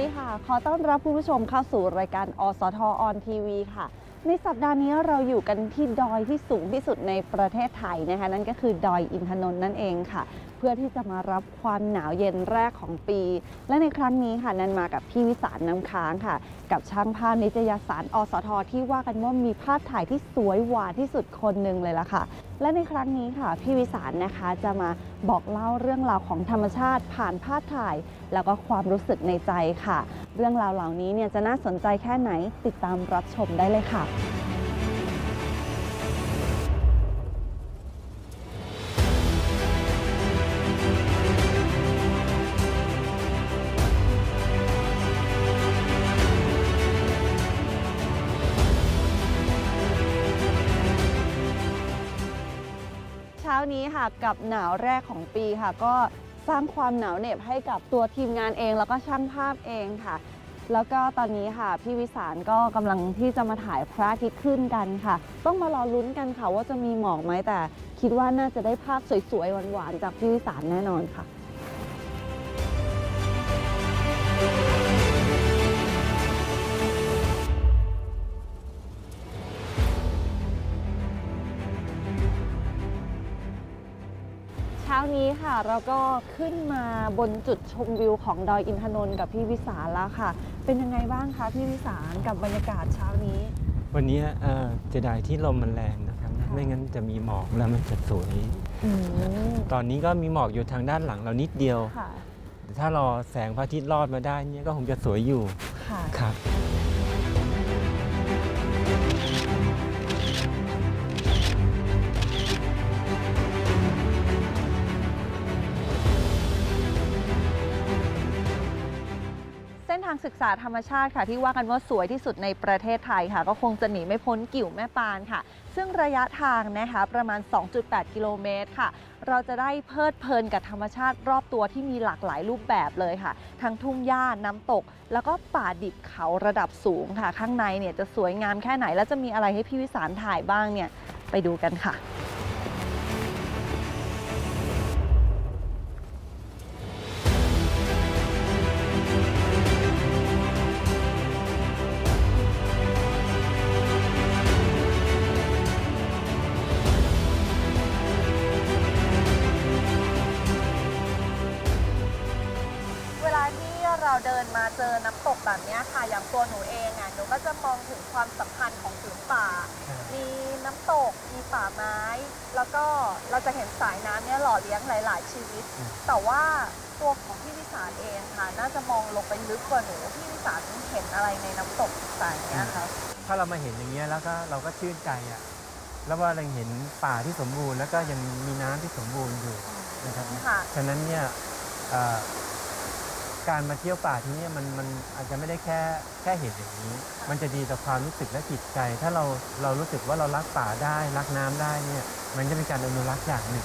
ดีค่ะ ขอต้อนรับผู้ชมเข้าสู่รายการอสทออนทีวีค่ะ ในสัปดาห์นี้เราอยู่กันที่ดอยที่สูงที่สุดในประเทศไทยนะคะ นั่นก็คือดอยอินทนนท์นั่นเองค่ะ เพื่อที่จะมารับความหนาวเย็นแรกของปี และในครั้งนี้ค่ะนันมากับพี่วิสารน้ำค้างค่ะ กับช่างภาพนิตยสารอสทที่ว่ากันว่ามีภาพถ่ายที่สวยหวานที่สุดคนหนึ่งเลยล่ะค่ะ และในครั้งนี้ค่ะ พี่วิสารนะคะจะมาบอกเล่าเรื่องราวของธรรมชาติผ่านภาพถ่าย แล้วก็ความรู้สึกในใจค่ะ เรื่องราวเหล่านี้เนี่ยจะน่าสนใจแค่ไหนติดตามรับชมได้เลยค่ะ นี้ค่ะกับหนาวแรกของปีค่ะ ก็สร้างความหนาวเหน็บให้กับตัวทีมงานเอง แล้วก็ช่างภาพเองค่ะ แล้วก็ตอนนี้ค่ะพี่วิสารก็กำลังที่จะมาถ่ายพระอาทิตย์ขึ้นกันค่ะ ต้องมารอลุ้นกันค่ะว่าจะมีหมอกไหมแต่ คิดว่าน่าจะได้ภาพสวยๆหวานๆจากพี่วิสารแน่นอนค่ะ นี้ค่ะเราก็ขึ้นมาบนจุดชมวิวของดอยอินทนนท์กับพี่วิสารแล้วค่ะ เป็นยังไงบ้างคะพี่วิสารกับบรรยากาศเช้านี้ วันนี้เอ่อเสียดายที่ลมมันแรงนะครับค่ะไม่งั้นจะมีหมอกแล้วมันจะสวย อืมตอนนี้ก็มีหมอกอยู่ทางด้านหลังเรานิดเดียว ค่ะแต่ถ้ารอแสงพระอาทิตย์รอดมาได้เนี่ยก็คงจะสวยอยู่ค่ะ ครับ นทางศึกษาธรรมชาติค่ะ ที่ว่ากันว่าสวยที่สุดในประเทศไทยค่ะ ก็คงจะหนีไม่พ้นกิ่วแม่ปานค่ะ ซึ่งระยะทางนะคะประมาณ 2.8 กิโลเมตรค่ะ เราจะได้เพลิดเพลินกับธรรมชาติรอบตัวที่มีหลากหลายรูปแบบเลยค่ะ ทั้งทุ่งหญ้าน้ำตก แล้วก็ป่าดิบเขาระดับสูงค่ะ ข้างในเนี่ยจะสวยงามแค่ไหน แล้วจะมีอะไรให้พี่วิสารถ่ายบ้างเนี่ยไปดูกันค่ะ เดินมาเจอน้ำตกแบบเนี้ยค่ะอย่างตัวหนูเองอะหนูก็จะมองถึงความสำคัญของผืนป่า มีน้ำตกมีป่าไม้ แล้วก็เราจะเห็นสายน้ำเนี่ยหล่อเลี้ยงหลาย ๆ ชีวิต อืม แต่ว่าตัวของพี่วิสารเองค่ะ น่าจะมองลงไปลึกกว่าหนูพี่วิสารเห็นอะไรในน้ำตกสายเนี้ยคะถ้าเรามาเห็นอย่างเงี้ยแล้วก็เราก็ชื่นใจอะแล้วว่าเราเห็นป่าที่สมบูรณ์แล้วก็ยังมีน้ำที่สมบูรณ์อยู่นะครับ ค่ะ ฉะนั้นเนี่ยเอ่อ การมาเที่ยวป่าที่เนี่ยมันมันอาจจะไม่ได้แค่แค่เห็นอย่างนี้ มันจะดีต่อความรู้สึกและจิตใจ ถ้าเราเรารู้สึกว่าเรารักป่าได้ รักน้ำได้เนี่ยมันจะเป็นการอนุรักษ์อย่างหนึ่ง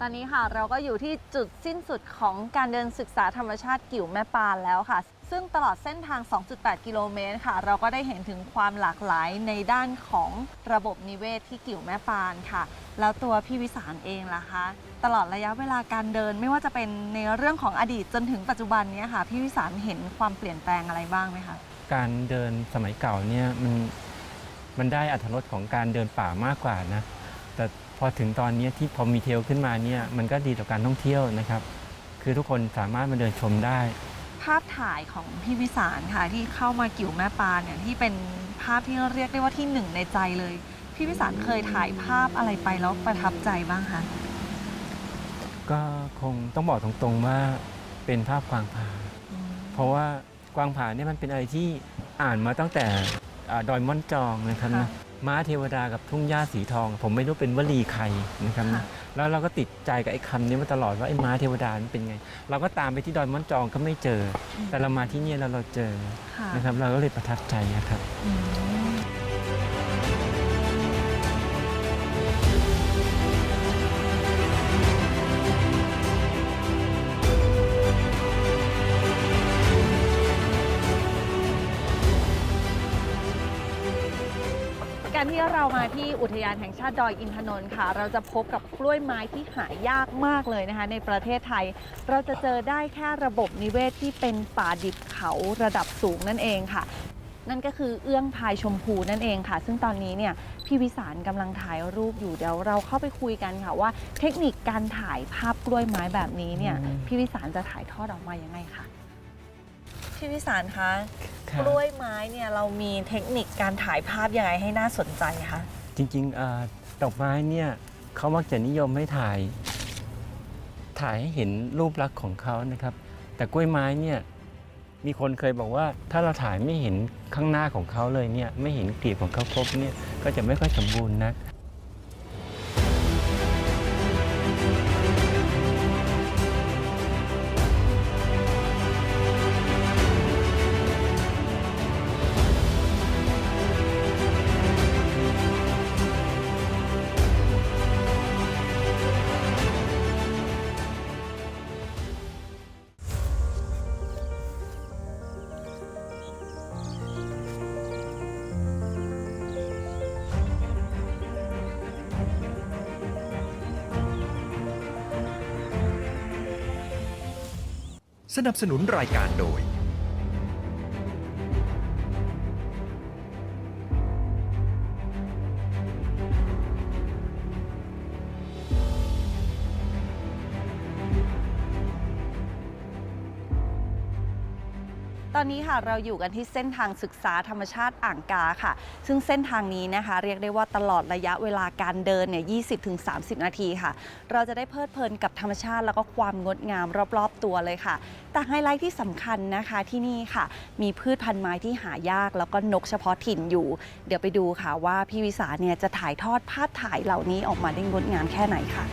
ตอนนี้ค่ะเราก็อยู่ที่จุดสิ้นสุดของการเดินศึกษาธรรมชาติกิ่วแม่ปานแล้วค่ะ ซึ่งตลอดเส้นทาง 2.8 กิโลเมตรค่ะ เราก็ได้เห็นถึงความหลากหลายในด้านของระบบนิเวศที่กิ่วแม่ปานค่ะ แล้วตัวพี่วิสารเองล่ะคะ ตลอดระยะเวลาการเดินไม่ว่าจะเป็นในเรื่องของอดีตจนถึงปัจจุบันเนี้ค่ะพี่วิสารเห็นความเปลี่ยนแปลงอะไรบ้างไหมคะการเดินสมัยเก่าเนี่ยมันมันได้อัตรสของการเดินป่ามากกว่านะ แต่พอถึงตอนนี้ที่พอมีเทลขึ้นมาเนี่ยมันก็ดีต่อการท่องเที่ยวนะครับ คือทุกคนสามารถมาเดินชมได้ ภาพถ่ายของพี่วิสารค่ะที่เข้ามากิ่วแม่ปานเนี่ยที่เป็นภาพที่เรียกได้ว่าที่หนึ่งในใจเลย พี่วิสารเคยถ่ายภาพอะไรไปแล้วประทับใจบ้างคะก็คงต้องบอกตรงๆว่าเป็นภาพกวางผาอืมเพราะว่ากวางผาเนี่ยมันเป็นอะไรที่อ่านมาตั้งแต่อ่าดอยม่อนจองนะครับนะม้าเทวดากับทุ่งหญ้าสีทอง ผมไม่รู้เป็นวลีใครนะครับนะค่ะ แล้วเราก็ติดใจกับไอ้คำนี้มาตลอดว่าไอ้ม้าเทวดามันเป็นไง เราก็ตามไปที่ดอยม่อนจองก็ไม่เจอ แต่เรามาที่เนี่ยแล้วเราเจอค่ะ นะครับ เราก็เลยประทับใจนะครับ อืม ที่เรามาที่อุทยานแห่งชาติดอยอินทนนท์ค่ะ เราจะพบกับกล้วยไม้ที่หายากมากเลยนะคะ ในประเทศไทย เราจะเจอได้แค่ระบบนิเวศที่เป็นป่าดิบเขาระดับสูงนั่นเองค่ะ นั่นก็คือเอื้องพายชมพูนั่นเองค่ะ ซึ่งตอนนี้เนี่ยพี่วิสารกำลังถ่ายรูปอยู่เดี๋ยวเราเข้าไปคุยกันค่ะว่า เทคนิคการถ่ายภาพกล้วยไม้แบบนี้เนี่ยอืมพี่วิสารจะถ่ายทอดออกมายังไงคะ พี่วิสารคะครับกล้วยไม้เนี่ยเรามีเทคนิคการถ่ายภาพยังไงให้น่าสนใจคะจริงๆอ่าดอกไม้เนี่ยเขามักจะนิยมให้ถ่าย ถ่ายให้เห็นรูปลักษณ์ของเขานะครับ แต่กล้วยไม้เนี่ยมีคนเคยบอกว่า ถ้าเราถ่ายไม่เห็นข้างหน้าของเขาเลยเนี่ยไม่เห็นกลีบของเขาครบเนี่ยก็จะไม่ค่อยสมบูรณ์นัก สนับสนุนรายการโดย อนนี้ค่ะเราอยู่กันที่เส้นทางศึกษาธรรมชาติอ่างกาค่ะ ซึ่งเส้นทางนี้นะคะ เรียกได้ว่าตลอดระยะเวลาการเดินเนี่ย20-30 นาทีค่ะ เราจะได้เพลิดเพลินกับธรรมชาติแล้วก็ความงดงามรอบๆตัวเลยค่ะ แต่ไฮไลท์ที่สำคัญนะคะที่นี่ค่ะ มีพืชพันธุ์ไม้ที่หายากแล้วก็นกเฉพาะถิ่นอยู่ เดี๋ยวไปดูค่ะว่าพี่วิสาเนี่ยจะถ่ายทอดภาพถ่ายเหล่านี้ออกมาได้งดงามแค่ไหนค่ะ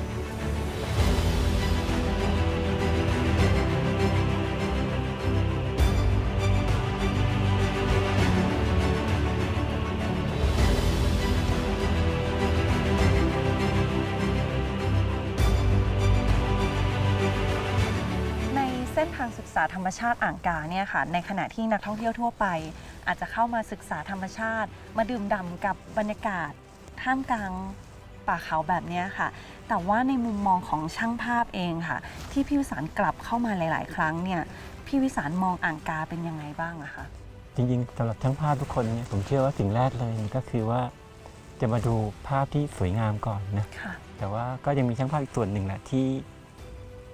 กษาธรรมชาติอ่างกาเนี่ยค่ะในขณะที่นักท่องเที่ยวทั่วไป อาจจะเข้ามาศึกษาธรรมชาติ มาดื่มด่ำกับบรรยากาศท่ามกลางป่าเขาแบบเนี้ยค่ะ แต่ว่าในมุมมองของช่างภาพเองค่ะ ที่พี่วิสารกลับเข้ามาหลาย ๆ ครั้งเนี่ยพี่วิสารมองอ่างกาเป็นยังไงบ้างอะคะจริงๆสำหรับช่างภาพทุกคนเนี่ยผมเชื่อว่าสิ่งแรกเลยก็คือว่าจะมาดูภาพที่สวยงามก่อนนะค่ะแต่ว่าก็ยังมีช่างภาพอีกส่วนหนึ่งแหละที่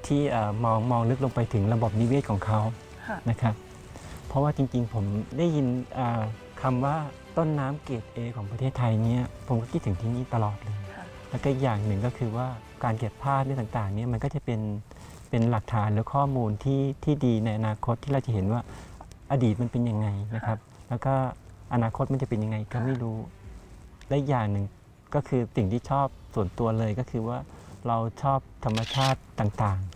ที่เอ่อมองมองลึกลงไปถึงระบบนิเวศของเขาค่ะนะครับ เพราะว่าจริงๆ ผมได้ยินเอ่อคำว่าต้นน้ำเกรดเอของประเทศไทยเนี่ยผมก็คิดถึงที่นี่ตลอดเลยค่ะแล้วก็อีกอย่างหนึ่งก็คือว่าการเก็บภาพเนี่ยต่างๆเนี่ยมันก็จะเป็นเป็นหลักฐานหรือข้อมูลที่ที่ดีในอนาคตที่เราจะเห็นว่าอดีตมันเป็นยังไงนะครับ แล้วก็อนาคตมันจะเป็นยังไงก็ไม่รู้และอีกอย่างหนึ่งก็คือสิ่งที่ชอบส่วนตัวเลยก็คือว่าเราชอบธรรมชาติต่างๆ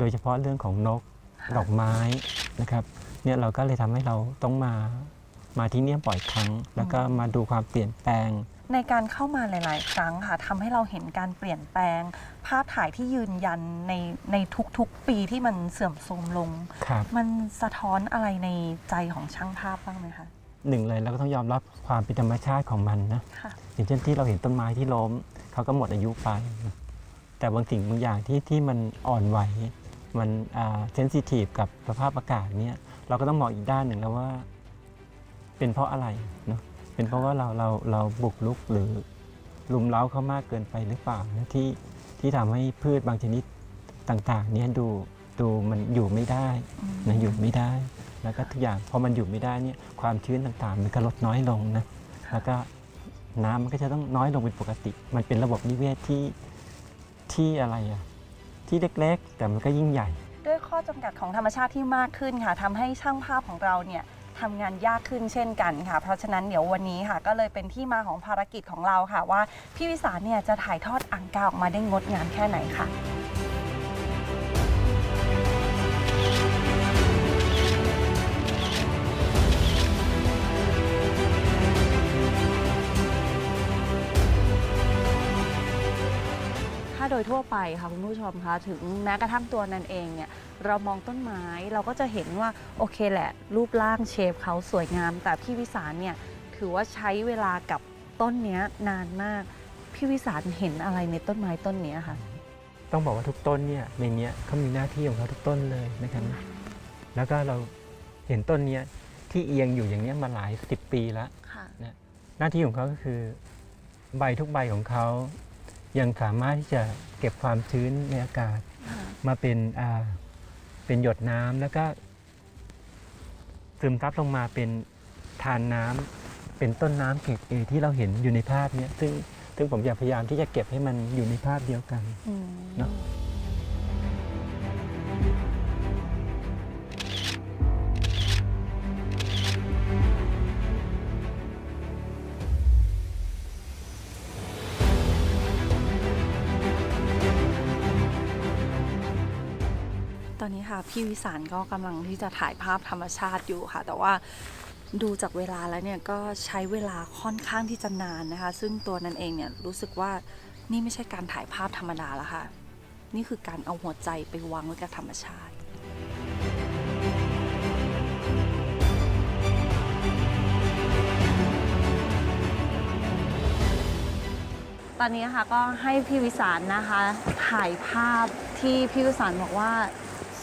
โดยเฉพาะเรื่องของนกดอกไม้นะครับเนี่ยเราก็เลยทำให้เราต้องมามาที่เนี่ยบ่อยครั้ง แล้วก็มาดูความเปลี่ยนแปลง ในการเข้ามาหลาย ๆ ครั้งค่ะทำให้เราเห็นการเปลี่ยนแปลง ภาพถ่ายที่ยืนยันในในทุก ๆ ปีที่มันเสื่อมโทรมลงครับมันสะท้อนอะไรในใจของช่างภาพบ้างไหมคะหนึ่งเลยเราก็ต้องยอมรับความเป็นธรรมชาติของมันนะค่ะอย่างเช่นที่เราเห็นต้นไม้ที่ล้มเขาก็หมดอายุไป แต่บางสิ่งบางอย่างที่ที่มันอ่อนไหว มันเซนซิทีฟกับสภาพอากาศเนี่ยเราก็ต้องมองอีกด้านหนึ่งแล้วว่า เป็นเพราะอะไรเนาะเป็นเพราะว่าเราเราเราบุกลุกหรือลุมเล้าเขามากเกินไปหรือเปล่านะที่ที่ทำให้พืชบางชนิดต่างๆเนี่ยดูดูมันอยู่ไม่ได้นะอยู่ไม่ได้ แล้วก็ทุกอย่างพอมันอยู่ไม่ได้เนี่ยความชื้นต่างๆ มันก็ลดน้อยลงนะแล้วก็น้ำมันก็จะต้องน้อยลงเป็นปกติ มันเป็นระบบนิเวศที่ที่อะไรอะ ที่เล็กๆ แต่มันก็ยิ่งใหญ่ ด้วยข้อจำกัดของธรรมชาติที่มากขึ้นค่ะทำให้ช่างภาพของเราเนี่ยทำงานยากขึ้นเช่นกันค่ะ เพราะฉะนั้นเดี๋ยววันนี้ค่ะ ก็เลยเป็นที่มาของภารกิจของเราค่ะ ว่าพี่วิสารเนี่ยจะถ่ายทอดอังกาออกมาได้งดงามแค่ไหนค่ะ โดยทั่วไปค่ะคุณผู้ชมคะถึงแม้กระทั่งตัวนั้นเองเนี่ยเรามองต้นไม้เราก็จะเห็นว่าโอเคแหละ รูปร่างเชฟเขาสวยงาม แต่พี่วิสารเนี่ยถือว่าใช้เวลากับต้นเนี้ยนานมาก พี่วิสารเห็นอะไรในต้นไม้ต้นเนี้ยค่ะต้องบอกว่าทุกต้นเนี่ยในเนี้ยเขามีหน้าที่ของเขาทุกต้นเลยนะครับแล้วก็เราเห็นต้นเนี้ยที่เอียงอยู่อย่างเนี้ยมาหลายสิบปีแล้วค่ะหน้าที่ของเขาก็คือ ใบทุกใบของเขา ยังสามารถที่จะเก็บความชื้นในอากาศ มาเป็นอ่าเป็นหยดน้ำแล้วก็ซึมซับลงมาเป็นทานน้ำเป็นต้นน้ำเกรดเอที่เราเห็นอยู่ในภาพเนี้ยซึ่งซึ่งผมอยากพยายามที่จะเก็บให้มันอยู่ในภาพเดียวกันอืมเนอะ พี่วิสารก็กำลังที่จะถ่ายภาพธรรมชาติอยู่ค่ะ แต่ว่าดูจากเวลาแล้วเนี่ยก็ใช้เวลาค่อนข้างที่จะนานนะคะ ซึ่งตัวนั้นเองเนี่ยรู้สึกว่านี่ไม่ใช่การถ่ายภาพธรรมดาแล้วค่ะ นี่คือการเอาหัวใจไปวางไว้กับธรรมชาติตอนนี้นะคะก็ให้พี่วิสารนะคะถ่ายภาพที่พี่วิสารบอกว่า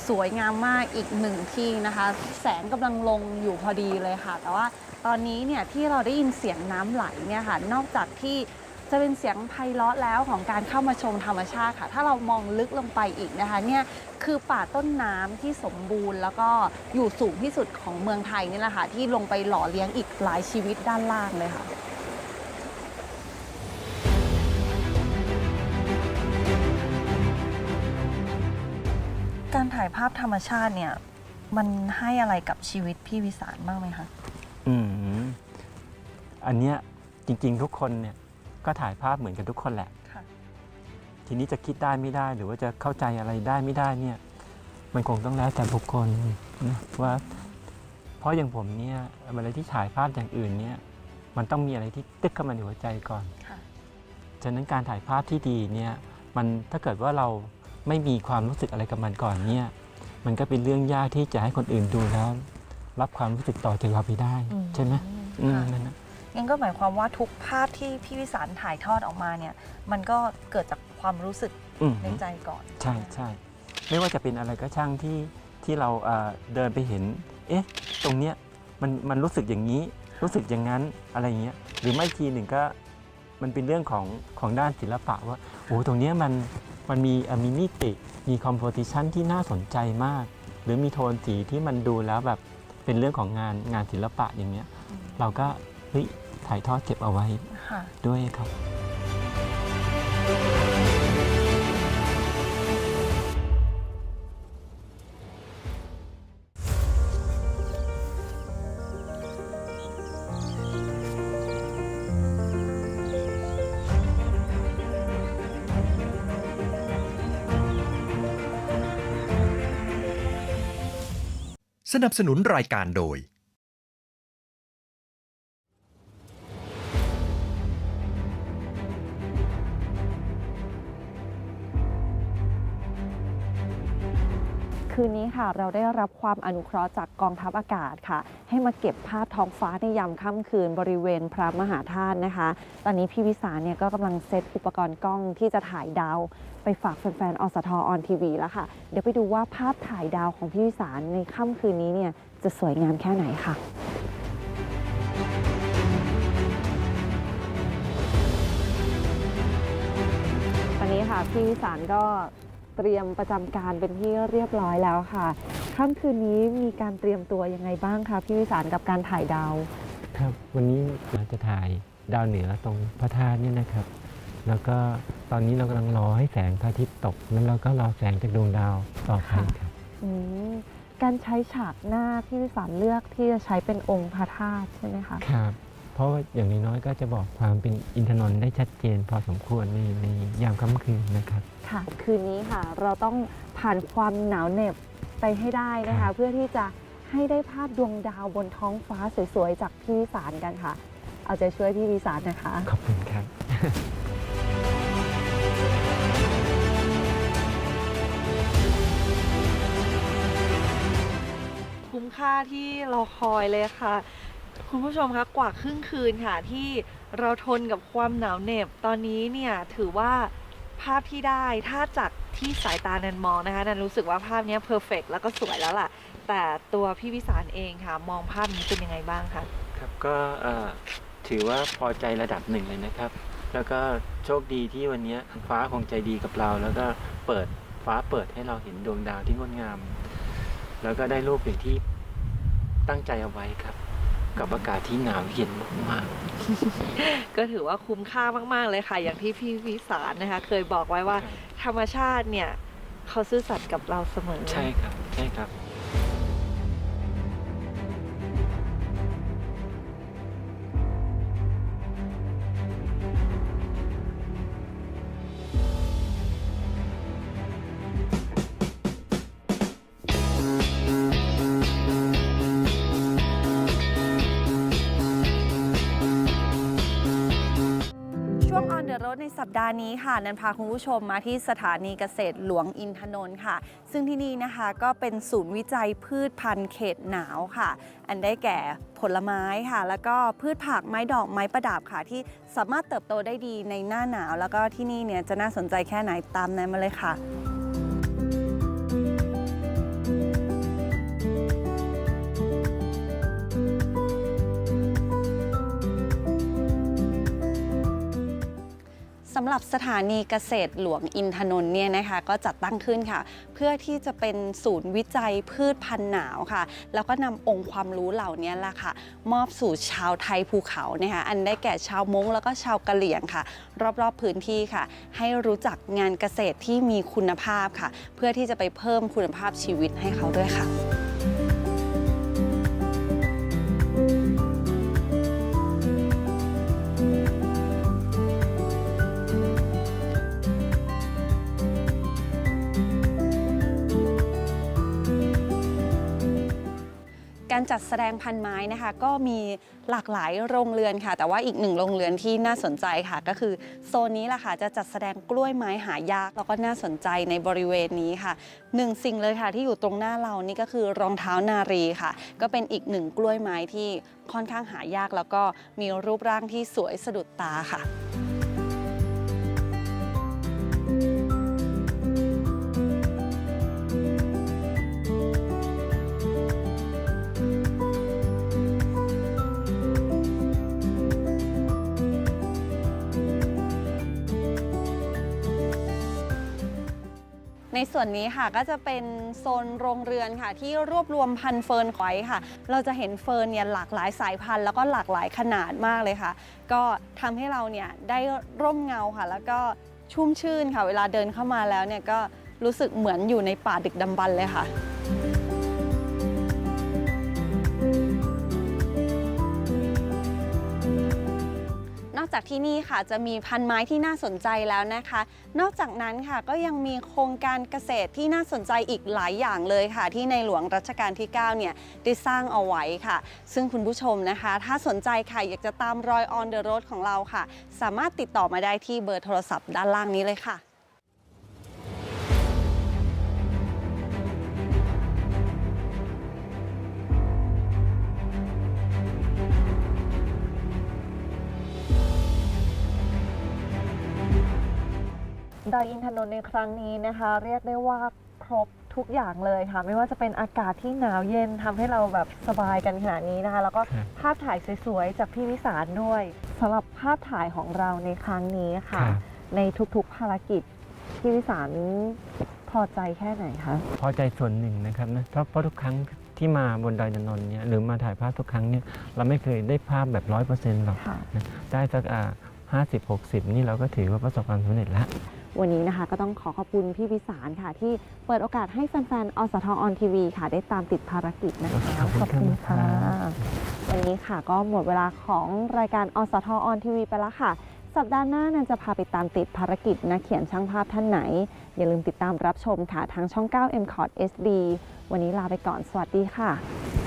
สวยงามมากอีกหนึ่งที่นะคะ แสงกำลังลงอยู่พอดีเลยค่ะ แต่ว่าตอนนี้เนี่ยที่เราได้ยินเสียงน้ำไหลเนี่ยค่ะ นอกจากที่จะเป็นเสียงไพเราะแล้วของการเข้ามาชมธรรมชาติค่ะ ถ้าเรามองลึกลงไปอีกนะคะเนี่ยคือป่าต้นน้ำที่สมบูรณ์ แล้วก็อยู่สูงที่สุดของเมืองไทยนี่แหละค่ะที่ลงไปหล่อเลี้ยงอีกหลายชีวิตด้านล่างเลยค่ะ ถ่ายภาพธรรมชาติเนี่ย มันให้อะไรกับชีวิตพี่วิสารบ้างไหมคะ อืมอันเนี้ยจริงๆทุกคนเนี่ยก็ถ่ายภาพเหมือนกันทุกคนแหละ ค่ะ ทีนี้จะคิดได้ไม่ได้หรือว่าจะเข้าใจอะไรได้ไม่ได้เนี่ย มันคงต้องแล้วแต่บุคคลนะว่า เพราะอย่างผมเนี่ยเวลาที่ถ่ายภาพอย่างอื่นเนี่ย มันต้องมีอะไรที่ตึกเข้ามาในหัวใจก่อน ค่ะ ฉะนั้นการถ่ายภาพที่ดีเนี่ยมันถ้าเกิดว่าเรา ไม่มีความรู้สึกอะไรกับมันก่อนเนี่ยมันก็เป็นเรื่องยากที่จะให้คนอื่นดูแล้ว รับความรู้สึกต่อจากเราไปได้ ใช่ไหมอืมค่ะนั่นนะงั้นก็หมายความว่าทุกภาพที่พี่วิสารถ่ายทอดออกมาเนี่ย มันก็เกิดจากความรู้สึกอืมในใจก่อน ใช่ใช่ไม่ว่าจะเป็นอะไรก็ช่างที่ที่เราเอ่อเดินไปเห็น เอ๊ะ ตรงเนี้ยมันมันรู้สึกอย่างนี้ รู้สึกอย่างนั้นอะไรอย่างเงี้ยหรือไม่ทีหนึ่งก็มันเป็นเรื่องของของด้านศิลปะว่าโอ้ตรงเนี้ยมัน มันมีเอ่อมีมิติ มีคอมโพสิชันที่น่าสนใจมาก หรือมีโทนสีที่มันดูแล้วแบบเป็นเรื่องของงานงานศิลปะอย่างเงี้ย เราก็เฮ้ยถ่ายทอดเก็บเอาไว้ค่ะด้วยครับ นับสนุนรายการโดย คืนนี้ค่ะเราได้รับความอนุเคราะห์จากกองทัพอากาศค่ะ ให้มาเก็บภาพท้องฟ้าในยามค่ำคืนบริเวณพระมหาธาตุนะคะ ตอนนี้พี่วิสาเนี่ยก็กำลังเซตอุปกรณ์กล้องที่จะถ่ายดาว ไปฝากแฟนๆอสทออนทีวีแล้วค่ะ เดี๋ยวไปดูว่าภาพถ่ายดาวของพี่วิสาในค่ำคืนนี้เนี่ยจะสวยงามแค่ไหนค่ะตอนนี้ค่ะพี่วิสารก็ เตรียมประจำการเป็นที่เรียบร้อยแล้วค่ะค่ำคืนนี้มีการเตรียมตัวยังไงบ้างคะพี่วิสารกับการถ่ายดาว ครับ วันนี้เราจะถ่ายดาวเหนือตรงพระธาตุเนี่ยนะครับ แล้วก็ตอนนี้เรากำลังรอให้แสงพระอาทิตย์ตก แล้วเราก็รอแสงจากดวงดาวต่อไปครับอืมการใช้ฉากหน้าพี่วิสารเลือกที่จะใช้เป็นองค์พระธาตุใช่ไหมคะครับ เพราะว่าอย่างน้อยๆก็จะบอกความเป็นอินทนนท์ได้ชัดเจน พอสมควรในในยามค่ำคืนนะครับ ค่ะ คืนนี้ค่ะ เราต้องผ่านความหนาวเหน็บไปให้ได้นะครัคะ บ เพื่อที่จะให้ได้ภาพดวงดาวบนท้องฟ้าสวยๆ จากพี่วิสารกันค่ะ เอาใจช่วยพี่วิสารนะคะ ขอบคุณครับ คุ้มค่าที่รอคอยเลยค่ะ คุณผู้ชมคะกว่าครึ่งคืนค่ะที่เราทนกับความหนาวเหน็บ ตอนนี้เนี่ยถือว่าภาพที่ได้ถ้าจากที่สายตานันมองนะคะนันรู้สึกว่าภาพนี้เพอร์เฟกแล้วก็สวยแล้วล่ะ แต่ตัวพี่วิสารเองค่ะ มองภาพนี้เป็นยังไงบ้างคะครับก็ถือว่าพอใจระดับหนึ่งเลยนะครับ แล้วก็โชคดีที่วันนี้ฟ้าคงใจดีกับเรา แล้วก็เปิดฟ้าเปิดให้เราเห็นดวงดาวที่งดงาม แล้วก็ได้รูปอย่างที่ตั้งใจเอาไว้ครับ กับอากาศที่หนาวเย็นมากก็ถือว่าคุ้มค่ามาก ๆ เลยค่ะ อย่างที่พี่วิสารนะคะ เคยบอกไว้ว่าๆธรรมชาติเนี่ย เขาซื่อสัตย์กับเราเสมอใช่ครับ ใช่ครับ ห์นี้ค่ะนันพาคุณผู้ชมมาที่สถานีเกษตรหลวงอินทนนท์ค่ะ ซึ่งที่นี่นะคะก็เป็นศูนย์วิจัยพืชพันธุ์เขตหนาวค่ะ อันได้แก่ผลไม้ค่ะ แล้วก็พืชผักไม้ดอกไม้ประดับค่ะ ที่สามารถเติบโตได้ดีในหน้าหนาว แล้วก็ที่นี่เนี่ยจะน่าสนใจแค่ไหนตามนันมาเลยค่ะ รับสถานีเกษตรหลวงอินทนนท์เนี่ยนะคะก็จัดตั้งขึ้นค่ะ เพื่อที่จะเป็นศูนย์วิจัยพืชพันธุ์หนาวค่ะ แล้วก็นำองค์ความรู้เหล่านี้แหละค่ะ มอบสู่ชาวไทยภูเขานะคะอันได้แก่ชาวม้งแล้วก็ชาวกะเหรี่ยงค่ะ รอบๆพื้นที่ค่ะ ให้รู้จักงานเกษตรที่มีคุณภาพค่ะ เพื่อที่จะไปเพิ่มคุณภาพชีวิตให้เขาด้วยค่ะ การจัดแสดงพันไม้นะคะ ก็มีหลากหลายโรงเรือนค่ะ แต่ว่าอีกหนึ่งโรงเรือนที่น่าสนใจค่ะ ก็คือโซนนี้แหละค่ะจะจัดแสดงกล้วยไม้หายาก แล้วก็น่าสนใจในบริเวณนี้ค่ะหนึ่งสิ่งเลยค่ะที่อยู่ตรงหน้าเรานี่ก็คือรองเท้านารีค่ะ ก็เป็นอีกหนึ่งกล้วยไม้ที่ค่อนข้างหายาก แล้วก็มีรูปร่างที่สวยสะดุดตาค่ะ ในส่วนนี้ค่ะก็จะเป็นโซนโรงเรือนค่ะ ที่รวบรวมพันธุ์เฟิร์นไว้ค่ะ เราจะเห็นเฟิร์นเนี่ยหลากหลายสายพันธุ์แล้วก็หลากหลายขนาดมากเลยค่ะ ก็ทำให้เราเนี่ยได้ร่มเงาค่ะ แล้วก็ชุ่มชื่นค่ะ เวลาเดินเข้ามาแล้วเนี่ยก็รู้สึกเหมือนอยู่ในป่าดึกดำบรรพ์เลยค่ะ จากที่นี่ค่ะจะมีพันไม้ที่น่าสนใจแล้วนะคะ นอกจากนั้นค่ะก็ยังมีโครงการเกษตรที่น่าสนใจอีกหลายอย่างเลยค่ะ ที่ในหลวงรัชกาลที่9เนี่ยได้สร้างเอาไว้ค่ะ ซึ่งคุณผู้ชมนะคะ ถ้าสนใจค่ะอยากจะตามรอย on the road ของเราค่ะ สามารถติดต่อมาได้ที่เบอร์โทรศัพท์ด้านล่างนี้เลยค่ะ ดอยอินทนนท์ในครั้งนี้นะคะ เรียกได้ว่าครบทุกอย่างเลยค่ะ ไม่ว่าจะเป็นอากาศที่หนาวเย็นทำให้เราแบบสบายกันขนาดนี้นะคะ แล้วก็ครับภาพถ่ายสวยๆ จากพี่วิสารด้วยสำหรับภาพถ่ายของเราในครั้งนี้ค่ะในทุกๆภารกิจพี่วิสารพออใจแค่ไหนคะ พอใจส่วนหนึ่งนะครับนะเพราะเพราะทุกครั้งที่มาบนดอยอินทนนท์เนี่ยหรือมาถ่ายภาพทุกครั้งเนี่ยเราไม่เคยได้ภาพแบบร้อยเปอร์เซ็นต์หรอกค่ะ นะได้สักอ่าห้าสิบหกสิบนี่เราก็ถือว่าประสบความสำเร็จแล้ว วันนี้นะคะ ก็ต้องขอขอบคุณพี่วิสารค่ะ ที่เปิดโอกาสให้แฟนๆอสทออนทีวีค่ะ ได้ตามติดภารกิจนะคะขอบคุณขอบคุณครัค่ะบวันนี้ค่ะก็หมดเวลาของรายการอสทออนทีวีไปแล้วค่ะสัปดาห์หน้านันจะพาไปตามติดภารกิจนักเขียนช่างภาพท่านไหน อย่าลืมติดตามรับชมค่ะทางช่อง 9 m c o t SD วันนี้ลาไปก่อน สวัสดีค่ะ